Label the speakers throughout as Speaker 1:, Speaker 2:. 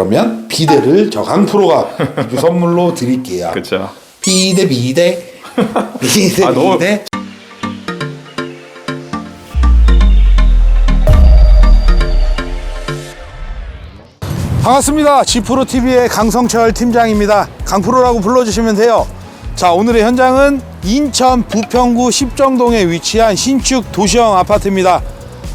Speaker 1: 그러면 비대를 저 강프로가 선물로 드릴게요.
Speaker 2: 그쵸.
Speaker 1: 비대 비대 비대
Speaker 2: 아, 너무-
Speaker 1: 비대. 반갑습니다. 지프로 TV의 강성철 팀장입니다. 강프로라고 불러주시면 돼요. 자, 오늘의 현장은 인천 부평구 십정동에 위치한 신축 도시형 아파트입니다.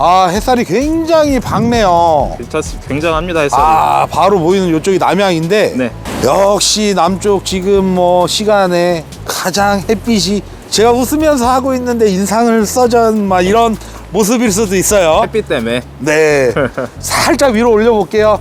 Speaker 1: 아, 햇살이 굉장히 밝네요.
Speaker 2: 진짜 굉장합니다 햇살이.
Speaker 1: 아, 바로 보이는 이쪽이 남양인데
Speaker 2: 네.
Speaker 1: 역시 남쪽 지금 뭐 시간에 가장 햇빛이 제가 웃으면서 하고 있는데 인상을 써전 막 이런 모습일 수도 있어요.
Speaker 2: 햇빛 때문에
Speaker 1: 네. 살짝 위로 올려볼게요.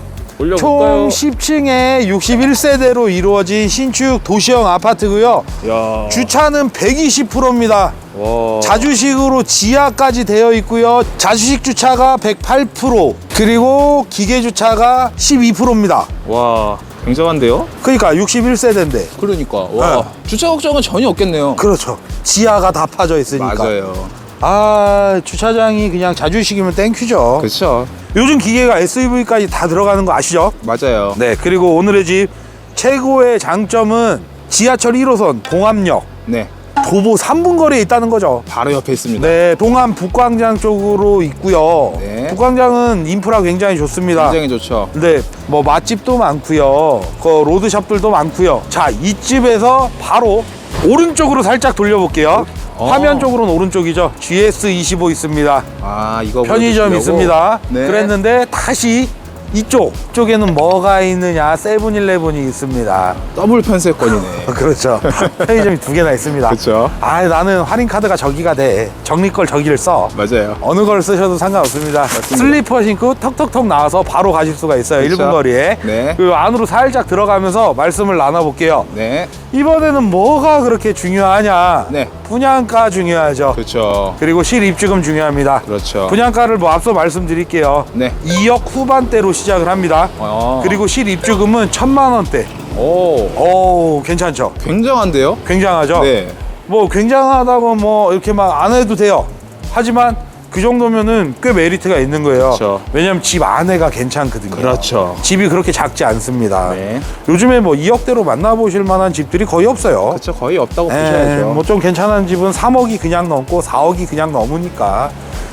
Speaker 1: 총
Speaker 2: 올려볼까요?
Speaker 1: 10층에 61세대로 이루어진 신축 도시형 아파트고요.
Speaker 2: 야.
Speaker 1: 주차는 120%입니다.
Speaker 2: 와.
Speaker 1: 자주식으로 지하까지 되어 있고요. 자주식 주차가 108%, 그리고 기계 주차가 12%입니다.
Speaker 2: 와. 굉장한데요?
Speaker 1: 그러니까 61세대인데.
Speaker 3: 그러니까 와
Speaker 1: 네.
Speaker 3: 주차 걱정은 전혀 없겠네요.
Speaker 1: 그렇죠. 지하가 다 파져 있으니까.
Speaker 2: 맞아요.
Speaker 1: 아, 주차장이 그냥 자주식이면 땡큐죠.
Speaker 2: 그쵸.
Speaker 1: 요즘 기계가 SUV까지 다 들어가는 거 아시죠?
Speaker 2: 맞아요.
Speaker 1: 네, 그리고 오늘의 집 최고의 장점은 지하철 1호선 동암역
Speaker 2: 네.
Speaker 1: 도보 3분 거리에 있다는 거죠.
Speaker 3: 바로 옆에 있습니다.
Speaker 1: 네, 동암 북광장 쪽으로 있고요.
Speaker 3: 네.
Speaker 1: 북광장은 인프라 굉장히 좋습니다.
Speaker 3: 굉장히 좋죠.
Speaker 1: 네, 뭐 맛집도 많고요. 그 로드샵들도 많고요. 자, 이 집에서 바로 오른쪽으로 살짝 돌려볼게요.
Speaker 3: 어.
Speaker 1: 화면 쪽으로는 오른쪽이죠. GS25 있습니다.
Speaker 3: 아 이거
Speaker 1: 편의점
Speaker 3: 보여주시려고?
Speaker 1: 있습니다.
Speaker 3: 네.
Speaker 1: 그랬는데 다시 이쪽 쪽에는 뭐가 있느냐? 세븐일레븐이 있습니다.
Speaker 3: 더블 편세권이네.
Speaker 1: 그렇죠. 편의점이 두 개나 있습니다.
Speaker 3: 그쵸.
Speaker 1: 아, 나는 할인 카드가 저기가 돼. 적립 걸 저기를 써.
Speaker 3: 맞아요.
Speaker 1: 어느 걸 쓰셔도 상관없습니다. 슬리퍼 신고 턱턱턱 나와서 바로 가실 수가 있어요.
Speaker 3: 그쵸.
Speaker 1: 1분 거리에.
Speaker 3: 네.
Speaker 1: 그 안으로 살짝 들어가면서 말씀을 나눠볼게요.
Speaker 3: 네.
Speaker 1: 이번에는 뭐가 그렇게 중요하냐?
Speaker 3: 네.
Speaker 1: 분양가 중요하죠.
Speaker 3: 그렇죠.
Speaker 1: 그리고 실입주금 중요합니다.
Speaker 3: 그렇죠.
Speaker 1: 분양가를 뭐 앞서 말씀드릴게요.
Speaker 3: 네.
Speaker 1: 2억 후반대로 시작을 합니다.
Speaker 3: 어.
Speaker 1: 그리고 실입주금은 천만 원대.
Speaker 3: 오
Speaker 1: 오, 괜찮죠?
Speaker 3: 굉장한데요?
Speaker 1: 굉장하죠?
Speaker 3: 네.
Speaker 1: 뭐 굉장하다고 뭐 이렇게 막 안 해도 돼요. 하지만 그 정도면은 꽤 메리트가 있는 거예요.
Speaker 3: 그렇죠.
Speaker 1: 왜냐면 집 안에가 괜찮거든요.
Speaker 3: 그렇죠.
Speaker 1: 집이 그렇게 작지 않습니다.
Speaker 3: 네.
Speaker 1: 요즘에 뭐 2억대로 만나보실 만한 집들이 거의 없어요.
Speaker 3: 그렇죠. 거의 없다고
Speaker 1: 예,
Speaker 3: 보셔야죠.
Speaker 1: 뭐 좀 괜찮은 집은 3억이 그냥 넘고 4억이 그냥 넘으니까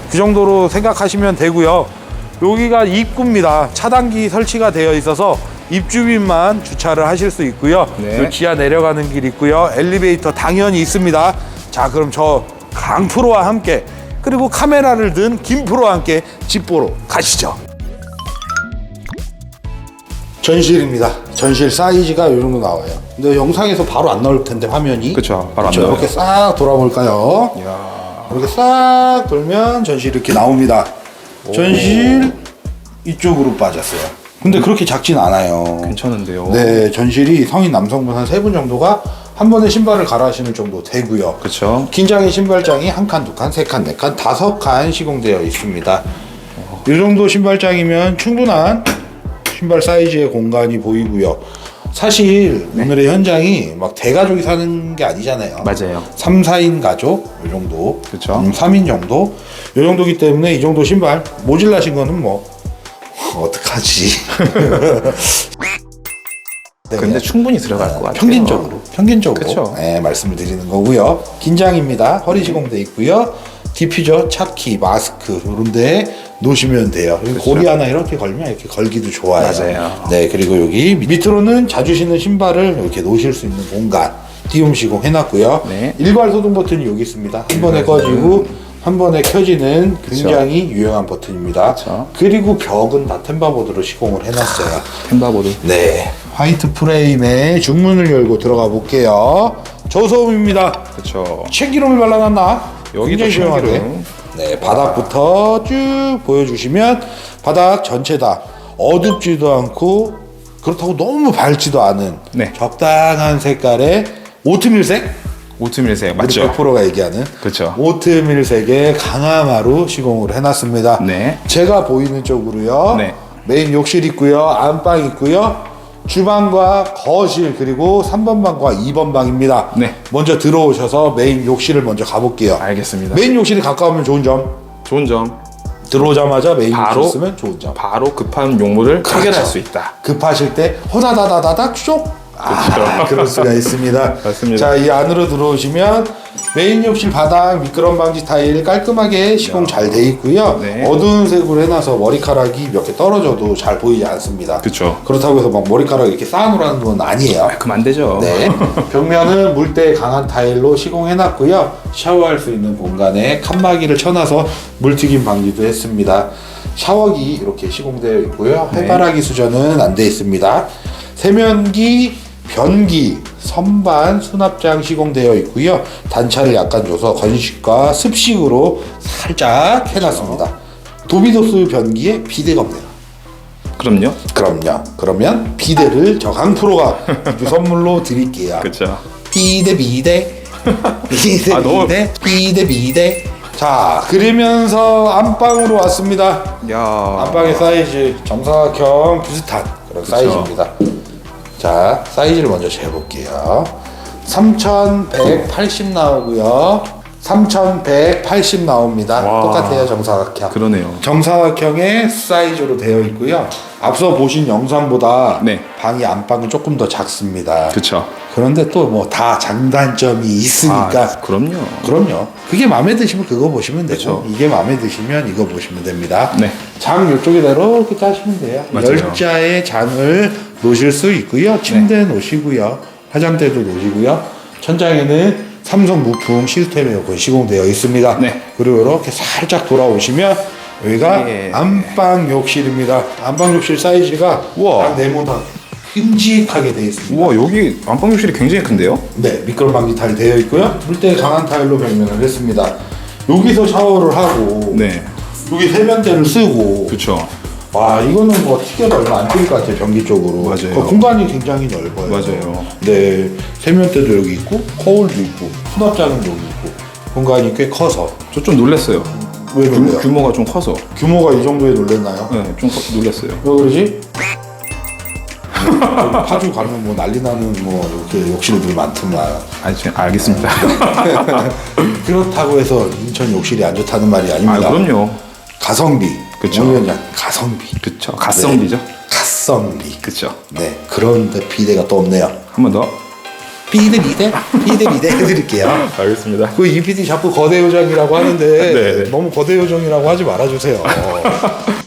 Speaker 1: 그 정도로 생각하시면 되고요. 여기가 입구입니다. 차단기 설치가 되어 있어서 입주민만 주차를 하실 수 있고요.
Speaker 3: 네.
Speaker 1: 요 지하 내려가는 길 있고요. 엘리베이터 당연히 있습니다. 자, 그럼 저 강프로와 함께 그리고 카메라를 든 김프로와 함께 집 보러 가시죠. 전실입니다. 전실 사이즈가 이 정도 나와요. 근데 영상에서 바로 안 나올 텐데 화면이.
Speaker 2: 그쵸, 바로 안
Speaker 1: 그쵸,
Speaker 2: 나와요.
Speaker 1: 이렇게 싹 돌아볼까요? 이렇게 싹 돌면 전실 이렇게 나옵니다. 전실 이쪽으로 빠졌어요. 근데 그렇게 작진 않아요.
Speaker 2: 괜찮은데요.
Speaker 1: 네, 전실이 성인 남성분 한 세 분 정도가 한 번에 신발을 갈아 신을 정도 되고요.
Speaker 2: 그쵸.
Speaker 1: 긴장의 신발장이 한 칸, 두 칸, 세 칸, 네 칸, 다섯 칸 시공되어 있습니다. 이 정도 신발장이면 충분한 신발 사이즈의 공간이 보이고요. 사실 오늘의 현장이 막 대가족이 사는 게 아니잖아요.
Speaker 2: 맞아요.
Speaker 1: 3, 4인 가족 이 정도.
Speaker 2: 그쵸.
Speaker 1: 음, 3인 정도. 이 정도기 때문에 이 정도 신발 모질라신 거는 뭐 어떡하지? 네,
Speaker 2: 근데 충분히 들어갈 것 같아요.
Speaker 1: 평균적으로 평균적으로
Speaker 2: 그쵸.
Speaker 1: 네, 말씀을 드리는 거고요. 긴장입니다. 허리 시공돼 있고요. 디퓨저, 차키, 마스크 이런 데 놓으시면 돼요. 여기 고리 하나 이렇게 걸면 이렇게 걸기도 좋아요.
Speaker 2: 맞아요.
Speaker 1: 네, 그리고 여기 밑으로는 자주 신는 신발을 이렇게 놓으실 수 있는 공간 띄움 시공 해놨고요.
Speaker 2: 네.
Speaker 1: 일괄 소등 버튼이 여기 있습니다. 한 번에 꺼지고 한 번에 켜지는 굉장히 유용한 버튼입니다.
Speaker 2: 그쵸.
Speaker 1: 그리고 벽은 다 템바보드로 시공을 해놨어요.
Speaker 3: 템바보드.
Speaker 1: 네. 화이트 프레임에 중문을 열고 들어가 볼게요. 저소음입니다.
Speaker 2: 그쵸.
Speaker 1: 참기름을 발라놨나?
Speaker 2: 여기도
Speaker 1: 굉장히.
Speaker 2: 참기름.
Speaker 1: 네, 바닥부터 쭉 보여주시면 바닥 전체 다 어둡지도 않고 그렇다고 너무 밝지도 않은
Speaker 2: 네.
Speaker 1: 적당한 색깔의 오트밀색?
Speaker 2: 오트밀색
Speaker 1: 우리
Speaker 2: 맞죠?
Speaker 1: 100%가 얘기하는
Speaker 2: 그쵸.
Speaker 1: 오트밀색의 강화마루 시공을 해놨습니다.
Speaker 2: 네.
Speaker 1: 제가 보이는 쪽으로요.
Speaker 2: 네.
Speaker 1: 메인 욕실 있고요. 안방 있고요. 주방과 거실 그리고 3번 방과 2번 방입니다.
Speaker 2: 네.
Speaker 1: 먼저 들어오셔서 메인 욕실을 먼저 가볼게요.
Speaker 2: 알겠습니다.
Speaker 1: 메인 욕실이 가까우면 좋은 점
Speaker 2: 좋은 점
Speaker 1: 들어오자마자 메인
Speaker 2: 바로?
Speaker 1: 욕실 쓰면 좋은 점.
Speaker 2: 바로 급한 용무를
Speaker 1: 그렇죠.
Speaker 2: 해결할 수 있다.
Speaker 1: 급하실 때 호다다다다닥 쇽. 아, 그럴 수가 있습니다.
Speaker 2: 맞습니다.
Speaker 1: 자, 이 안으로 들어오시면 메인 욕실 바닥 미끄럼 방지 타일 깔끔하게 시공 잘 돼 있고요.
Speaker 2: 네.
Speaker 1: 어두운 색으로 해놔서 머리카락이 몇 개 떨어져도 잘 보이지 않습니다.
Speaker 2: 그쵸.
Speaker 1: 그렇다고 해서 막 머리카락 이렇게 쌓아놓으라는 건 아니에요.
Speaker 2: 그만 되죠.
Speaker 1: 네. 벽면은 물때 강한 타일로 시공해놨고요. 샤워할 수 있는 공간에 칸막이를 쳐놔서 물튀김 방지도 했습니다. 샤워기 이렇게 시공되어 있고요.
Speaker 2: 네.
Speaker 1: 해바라기 수전은 안 돼 있습니다. 세면기, 변기, 선반, 수납장 시공되어 있고요. 단차를 약간 줘서 건식과 습식으로 살짝 해놨습니다. 도비도스 변기에 비대가 없네요.
Speaker 2: 그럼요.
Speaker 1: 그럼요. 그러면 비대를 저강 프로가 선물로 드릴게요.
Speaker 2: 그쵸.
Speaker 1: 비대 비대 비대
Speaker 2: 아, 너무-
Speaker 1: 비대 비대 비대. 자 그러면서 안방으로 왔습니다.
Speaker 2: 야.
Speaker 1: 안방의 사이즈 정사각형 비슷한 그런 사이즈입니다. 자 사이즈를 먼저 재볼게요. 3,180 나오고요. 3,180 나옵니다.
Speaker 2: 와.
Speaker 1: 똑같아요 정사각형.
Speaker 2: 그러네요.
Speaker 1: 정사각형의 사이즈로 되어 있고요. 앞서 보신 영상보다
Speaker 2: 네.
Speaker 1: 방이 안방은 조금 더 작습니다.
Speaker 2: 그쵸.
Speaker 1: 그런데 또 뭐 다 장단점이 있으니까
Speaker 2: 아, 그럼요.
Speaker 1: 그럼요. 그게 마음에 드시면 그거 보시면 되고
Speaker 2: 그쵸.
Speaker 1: 이게 마음에 드시면 이거 보시면 됩니다.
Speaker 2: 네.
Speaker 1: 장 이쪽에다 이렇게 짜시면 돼요.
Speaker 2: 맞아요.
Speaker 1: 열자의 장을 놓으실 수 있고요. 침대 놓으시고요. 화장대도 놓으시고요. 천장에는 삼성 무풍 시스템 에어컨 시공되어 있습니다.
Speaker 2: 네.
Speaker 1: 그리고 이렇게 살짝 돌아오시면 여기가
Speaker 2: 예.
Speaker 1: 안방 욕실입니다. 안방 욕실 사이즈가
Speaker 2: 우와.
Speaker 1: 딱 네모난 큼직하게 되어 있습니다.
Speaker 2: 우와, 여기 안방 욕실이 굉장히 큰데요?
Speaker 1: 네, 미끄럼 방지 타일 되어 있고요. 물때 강한 타일로 벽면을 했습니다. 여기서 샤워를 하고
Speaker 2: 네.
Speaker 1: 여기 세면대를 쓰고
Speaker 2: 그쵸.
Speaker 1: 와 이거는 뭐 튀겨도 얼마 안 튀길 것 같아요 변기 쪽으로
Speaker 2: 맞아요.
Speaker 1: 그 공간이 굉장히 넓어요
Speaker 2: 맞아요.
Speaker 1: 네 세면대도 여기 있고 거울도 있고 수납장은 여기 있고 공간이 꽤 커서
Speaker 2: 저 좀 놀랐어요.
Speaker 1: 왜
Speaker 2: 규,
Speaker 1: 그래요?
Speaker 2: 규모가 좀 커서.
Speaker 1: 규모가 이 정도에 놀랬나요?
Speaker 2: 네, 좀 커- 놀랐어요.
Speaker 1: 왜 그러지? 뭐, 파주 가면 뭐 난리 나는 뭐 이렇게 욕실들이 많더만
Speaker 2: 아, 지 알겠습니다.
Speaker 1: 그렇다고 해서 인천 욕실이 안 좋다는 말이
Speaker 2: 아,
Speaker 1: 아닙니다
Speaker 2: 그럼요.
Speaker 1: 가성비
Speaker 2: 그쵸.
Speaker 1: 오 위원장 가성비
Speaker 2: 그쵸. 갓성비죠.
Speaker 1: 가성비
Speaker 2: 그쵸.
Speaker 1: 네 그런데 비대가 또 없네요
Speaker 2: 한 번 더.
Speaker 1: 비대 비대 비대 비대 해드릴게요
Speaker 2: 알겠습니다.
Speaker 1: 그 이PD 자꾸 거대 요정이라고 하는데
Speaker 2: 네.
Speaker 1: 너무 거대 요정이라고 하지 말아주세요.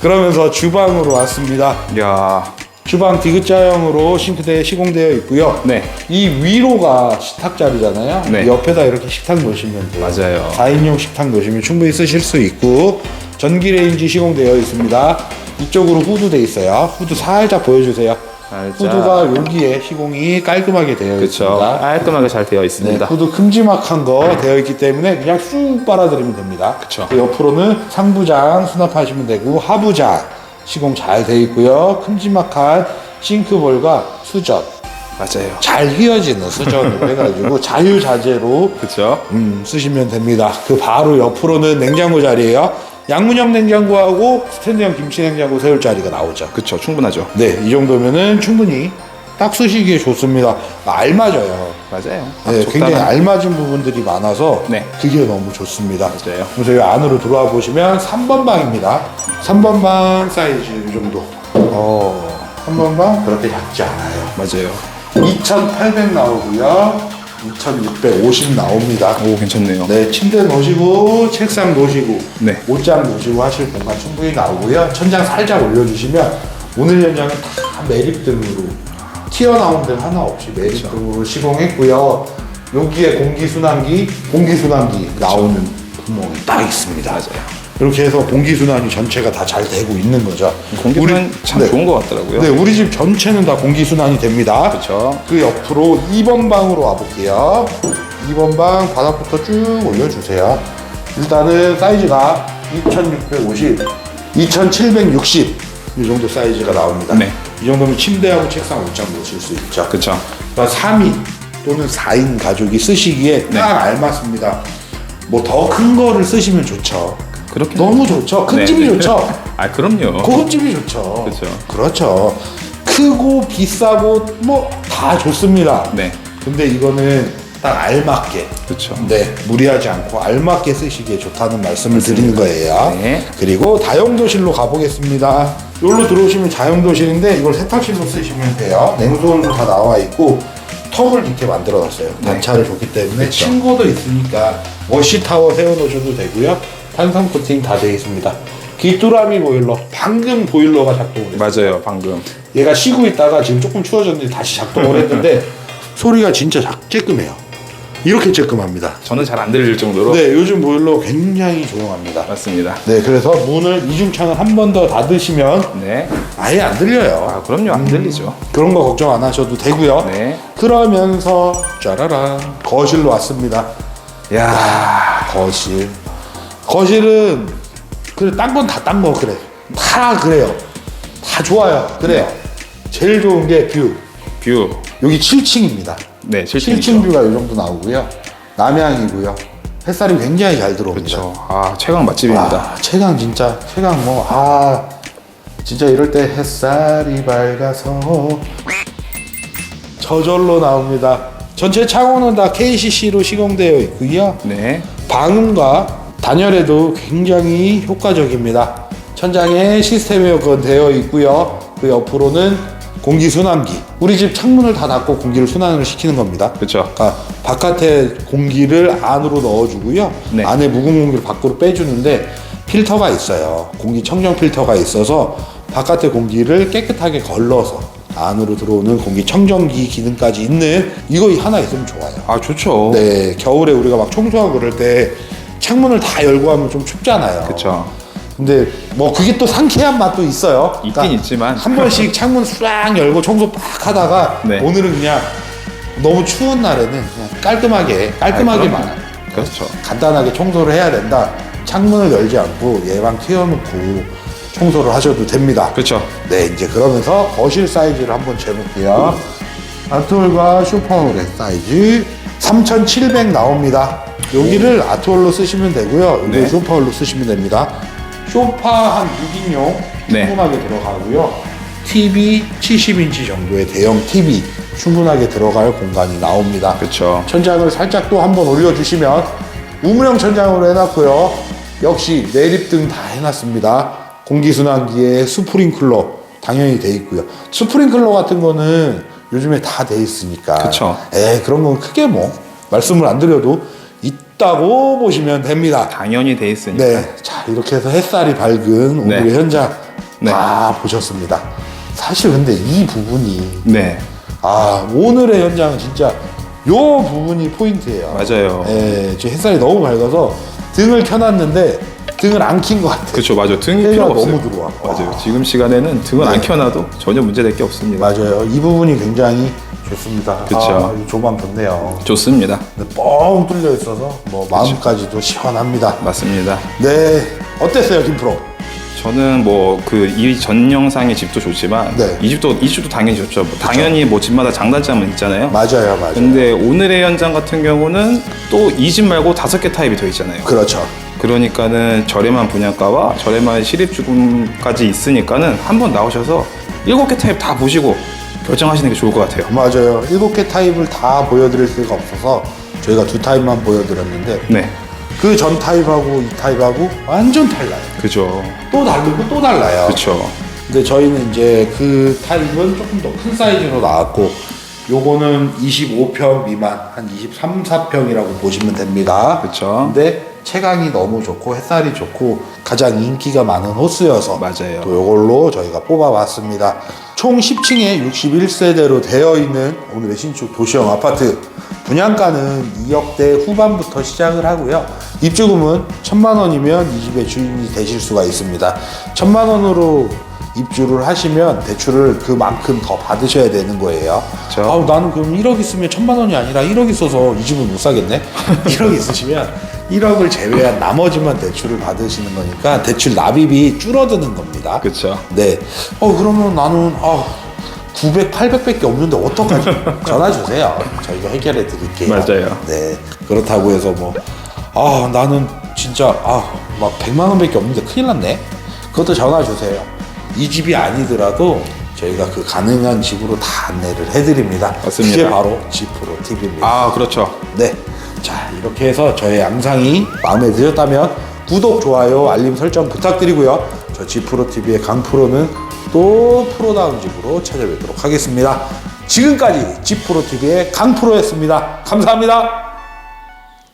Speaker 1: 그러면서 주방으로 왔습니다.
Speaker 2: 야
Speaker 1: 주방 디귿자형으로 싱크대에 시공되어 있고요.
Speaker 2: 네.
Speaker 1: 이 위로가 식탁 자리잖아요.
Speaker 2: 네.
Speaker 1: 옆에다 이렇게 식탁 놓으시면 돼요.
Speaker 2: 맞아요.
Speaker 1: 4인용 식탁 놓으시면 충분히 쓰실 수 있고 전기 레인지 시공되어 있습니다. 이쪽으로 후드 돼 있어요. 후드 살짝 보여주세요. 후드가 여기에 시공이 깔끔하게 되어
Speaker 2: 그쵸.
Speaker 1: 있습니다.
Speaker 2: 깔끔하게 잘 되어
Speaker 1: 네,
Speaker 2: 있습니다.
Speaker 1: 후드 큼지막한 거 되어 있기 때문에 그냥 쑥 빨아들이면 됩니다.
Speaker 2: 그쵸.
Speaker 1: 그 옆으로는 상부장 수납하시면 되고 하부장 시공 잘 되어 있고요. 큼지막한 싱크볼과 수전
Speaker 2: 맞아요.
Speaker 1: 잘 휘어지는 수전으로 해가지고 자유자재로
Speaker 2: 그쵸.
Speaker 1: 음, 쓰시면 됩니다. 그 바로 옆으로는 냉장고 자리예요. 양문형 냉장고하고 스탠드형 김치 냉장고 세울 자리가 나오죠.
Speaker 2: 그쵸. 충분하죠.
Speaker 1: 네, 이 정도면은 충분히 딱 쓰시기에 좋습니다. 알맞아요.
Speaker 2: 맞아요.
Speaker 1: 네, 굉장히 알맞은 부분들이 많아서
Speaker 2: 네.
Speaker 1: 그게 너무 좋습니다.
Speaker 2: 맞아요.
Speaker 1: 그래서 이 안으로 들어와 보시면 3번 방입니다. 3번 방 사이즈 이 정도. 어, 3번 방 그렇게 작지 않아요.
Speaker 2: 맞아요.
Speaker 1: 2,800 나오고요. 2,650 나옵니다.
Speaker 2: 오, 괜찮네요.
Speaker 1: 네, 침대 놓으시고 책상 놓으시고
Speaker 2: 네.
Speaker 1: 옷장 놓으시고 하실 공간 충분히 나오고요. 천장 살짝 올려주시면 오늘 현장은 다 매립등으로 튀어나온 등 하나 없이 매립등으로 시공했고요. 여기에 공기순환기, 공기순환기 나오는 구멍이 딱 있습니다.
Speaker 2: 맞아요.
Speaker 1: 이렇게 해서 공기순환이 전체가 다 잘 되고 있는 거죠. 우리-
Speaker 2: 참
Speaker 1: 네.
Speaker 2: 좋은 것 같더라고요.
Speaker 1: 네, 우리 집 전체는 다 공기순환이 됩니다.
Speaker 2: 그쵸.
Speaker 1: 그 옆으로 2번 방으로 와볼게요. 2번 방 바닥부터 쭉 올려주세요. 일단은 사이즈가 2650, 2760 이 정도 사이즈가 나옵니다.
Speaker 2: 네.
Speaker 1: 이 정도면 침대하고 책상 옷장 놓으실 수 있죠.
Speaker 2: 그쵸.
Speaker 1: 그러니까 3인 또는 4인 가족이 쓰시기에
Speaker 2: 네.
Speaker 1: 딱 알맞습니다. 뭐 더 큰 거를 쓰시면 좋죠.
Speaker 2: 그렇게
Speaker 1: 너무 좋죠. 큰
Speaker 2: 네,
Speaker 1: 집이
Speaker 2: 네.
Speaker 1: 좋죠.
Speaker 2: 아, 그럼요.
Speaker 1: 고급집이 좋죠.
Speaker 2: 그쵸.
Speaker 1: 그렇죠. 크고 비싸고 뭐 다 좋습니다.
Speaker 2: 네.
Speaker 1: 근데 이거는 딱 알맞게
Speaker 2: 그쵸.
Speaker 1: 네 무리하지 않고 알맞게 쓰시기에 좋다는 말씀을 드리는 거예요.
Speaker 2: 네.
Speaker 1: 그리고 다용도실로 가보겠습니다. 여기로 들어오시면 자용도실인데 이걸 세탁실로 쓰시면 돼요. 냉수온도 다 나와 있고 턱을 이렇게 만들어 놨어요. 단차를 줬기 때문에 층고도 있으니까 워시 타워 세워놓으셔도 되고요. 탄성 코팅 다 되어 있습니다. 귀뚜라미 보일러 방금 보일러가 작동을 했어요.
Speaker 2: 맞아요. 방금.
Speaker 1: 얘가 쉬고 있다가 지금 조금 추워졌는데 다시 작동을 했는데 소리가 진짜 작- 쬐끔해요. 이렇게 쬐끔합니다.
Speaker 2: 저는 잘 안 들릴 정도로.
Speaker 1: 네, 요즘 보일러 굉장히 조용합니다.
Speaker 2: 맞습니다.
Speaker 1: 네, 그래서 문을 이중창을 한 번 더 닫으시면
Speaker 2: 네.
Speaker 1: 아예 안 들려요.
Speaker 2: 아, 그럼요. 안 들리죠.
Speaker 1: 그런 거 걱정 안 하셔도 되고요.
Speaker 2: 네.
Speaker 1: 그러면서 짜라란 거실로 왔습니다.
Speaker 2: 야
Speaker 1: 거실. 거실은 그래 딴 건 다 딴 거 그래. 다 그래요. 다 좋아요. 그래요. 제일 좋은 게 뷰.
Speaker 2: 뷰.
Speaker 1: 여기 7층입니다.
Speaker 2: 네,
Speaker 1: 7층
Speaker 2: 7층.
Speaker 1: 뷰가 이 정도 나오고요. 남향이고요. 햇살이 굉장히 잘 들어옵니다.
Speaker 2: 그렇죠. 아, 최강 맛집입니다.
Speaker 1: 와, 최강 진짜 최강 뭐 아 진짜 이럴 때 햇살이 밝아서 저절로 나옵니다. 전체 창호는 다 KCC로 시공되어 있고요.
Speaker 2: 네.
Speaker 1: 방음과 단열에도 굉장히 효과적입니다. 천장에 시스템 에어컨 되어 있고요. 그 옆으로는 공기 순환기. 우리 집 창문을 다 닫고 공기를 순환을 시키는 겁니다.
Speaker 2: 그렇죠.
Speaker 1: 그러니까 바깥에 공기를 안으로 넣어주고요.
Speaker 2: 네.
Speaker 1: 안에 묵은 공기를 밖으로 빼주는데 필터가 있어요. 공기 청정 필터가 있어서 바깥의 공기를 깨끗하게 걸러서 안으로 들어오는 공기 청정기 기능까지 있는 이거 하나 있으면 좋아요.
Speaker 2: 아, 좋죠.
Speaker 1: 네, 겨울에 우리가 막 청소하고 그럴 때 창문을 다 열고 하면 좀 춥잖아요.
Speaker 2: 그렇죠.
Speaker 1: 근데 뭐 그게 또 상쾌한 맛도 있어요. 그러니까
Speaker 2: 있긴 있지만.
Speaker 1: 한 번씩 창문 싹 열고 청소 빡 하다가
Speaker 2: 네.
Speaker 1: 오늘은 그냥 너무 추운 날에는 그냥 깔끔하게 깔끔하게만
Speaker 2: 그럼요. 그렇죠.
Speaker 1: 간단하게 청소를 해야 된다. 창문을 열지 않고 예방 튀어놓고 청소를 하셔도 됩니다.
Speaker 2: 그렇죠.
Speaker 1: 네, 이제 그러면서 거실 사이즈를 한번 재볼게요. 아트홀과 슈퍼홀의 사이즈 3,700 나옵니다. 여기를 아트홀로 쓰시면 되고요. 여기
Speaker 2: 네.
Speaker 1: 쇼파홀로 쓰시면 됩니다. 쇼파 한 6인용
Speaker 2: 네.
Speaker 1: 충분하게 들어가고요. TV 70인치 정도의 대형 TV 충분하게 들어갈 공간이 나옵니다.
Speaker 2: 그렇죠.
Speaker 1: 천장을 살짝 또 한번 올려주시면 우물형 천장으로 해놨고요. 역시 내립등 다 해놨습니다. 공기순환기에 스프링클러 당연히 돼 있고요. 스프링클러 같은 거는 요즘에 다 돼 있으니까.
Speaker 2: 그쵸.
Speaker 1: 에 그런 건 크게 뭐 말씀을 안 드려도 있다고 보시면 됩니다.
Speaker 2: 당연히 돼 있으니까.
Speaker 1: 네, 자 이렇게 해서 햇살이 밝은 오늘의
Speaker 2: 네.
Speaker 1: 현장
Speaker 2: 네.
Speaker 1: 다 보셨습니다. 사실 근데 이 부분이
Speaker 2: 네.
Speaker 1: 아 오늘의 현장은 진짜 요 부분이 포인트예요.
Speaker 2: 맞아요.
Speaker 1: 예, 지금 햇살이 너무 밝아서 등을 켜놨는데 등을 안 킨 것 같아요.
Speaker 2: 그렇죠. 맞아요. 등이
Speaker 1: 해가
Speaker 2: 필요가
Speaker 1: 너무
Speaker 2: 없어요.
Speaker 1: 들어와.
Speaker 2: 맞아요. 지금 시간에는 등을
Speaker 1: 네.
Speaker 2: 안 켜놔도 전혀 문제될 게 없습니다.
Speaker 1: 맞아요. 이 부분이 굉장히 좋습니다.
Speaker 2: 그쵸.
Speaker 1: 아, 이 조망 좋네요.
Speaker 2: 좋습니다.
Speaker 1: 근데 뻥 뚫려 있어서 뭐 마음까지도 시원합니다.
Speaker 2: 맞습니다.
Speaker 1: 네, 어땠어요, 김 프로?
Speaker 2: 저는 뭐 그 이 전 영상의 집도 좋지만
Speaker 1: 네.
Speaker 2: 이 집도 이 집도 당연히 좋죠. 뭐 당연히 뭐 집마다 장단점은 있잖아요.
Speaker 1: 맞아요, 맞아요.
Speaker 2: 근데 오늘의 현장 같은 경우는 또 이 집 말고 다섯 개 타입이 더 있잖아요.
Speaker 1: 그렇죠.
Speaker 2: 그러니까는 저렴한 분양가와 저렴한 실입주금까지 있으니까는 한번 나오셔서 일곱 개 타입 다 보시고 결정하시는 게 좋을 것 같아요.
Speaker 1: 맞아요. 일곱 개 타입을 다 보여드릴 수가 없어서 저희가 두 타입만 보여드렸는데
Speaker 2: 네,
Speaker 1: 그 전 타입하고 이 타입하고 완전 달라요.
Speaker 2: 그죠.
Speaker 1: 또 다르고 또 달라요.
Speaker 2: 그렇죠.
Speaker 1: 근데 저희는 이제 그 타입은 조금 더 큰 사이즈로 나왔고 요거는 25평 미만 한 23, 4평이라고 보시면 됩니다.
Speaker 2: 그쵸.
Speaker 1: 근데 채광이 너무 좋고 햇살이 좋고 가장 인기가 많은 호수여서
Speaker 2: 맞아요.
Speaker 1: 또 요걸로 저희가 뽑아봤습니다. 총 10층에 61세대로 되어 있는 오늘의 신축 도시형 아파트 분양가는 2억대 후반부터 시작을 하고요. 입주금은 천만 원이면 이 집의 주인이 되실 수가 있습니다. 천만 원으로 입주를 하시면 대출을 그만큼 더 받으셔야 되는 거예요.
Speaker 2: 그쵸.
Speaker 1: 아우 나는 그럼 1억 있으면 천만 원이 아니라 1억 있어서 이 집은 못 사겠네. 1억 있으시면 1억을 제외한 나머지만 대출을 받으시는 거니까 대출 납입이 줄어드는 겁니다.
Speaker 2: 그쵸.
Speaker 1: 네. 어 그러면 나는 아 900, 800밖에 없는데 어떡하지? 전화 주세요. 저희가 해결해 드릴게요.
Speaker 2: 맞아요.
Speaker 1: 네. 그렇다고 해서 뭐 아 나는 진짜 아막 100만 원밖에 없는데 큰일 났네. 그것도 전화 주세요. 이 집이 아니더라도 저희가 그 가능한 집으로 다 안내를 해드립니다.
Speaker 2: 맞습니다.
Speaker 1: 그게 바로 지프로 TV입니다.
Speaker 2: 아 그렇죠.
Speaker 1: 네. 자, 이렇게 해서 저의 영상이 마음에 드셨다면 구독, 좋아요, 알림 설정 부탁드리고요. 저 지프로 TV의 강프로는 또 프로다운 집으로 찾아뵙도록 하겠습니다. 지금까지 지프로 TV의 강프로였습니다. 감사합니다.